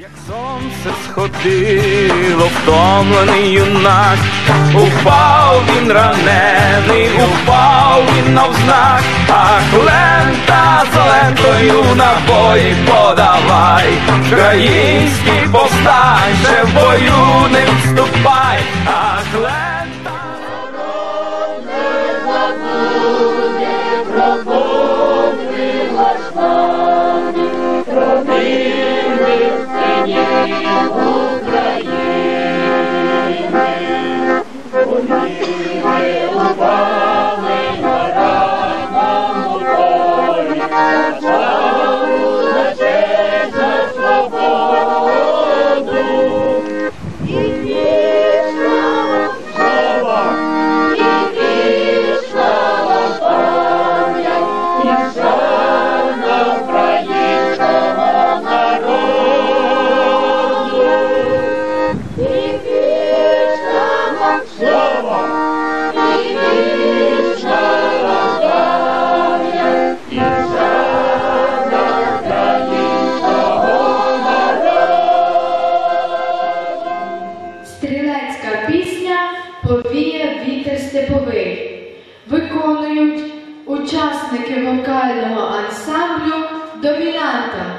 Як сонце сходило, втомлений юнак, упав він ранений, упав він навзнак, ах лента з лентою набої подавай, Український повстань, ще в бою не відступай, Стрілецька пісня повіє вітер степовий. Виконують учасники вокального ансамблю Домінанта.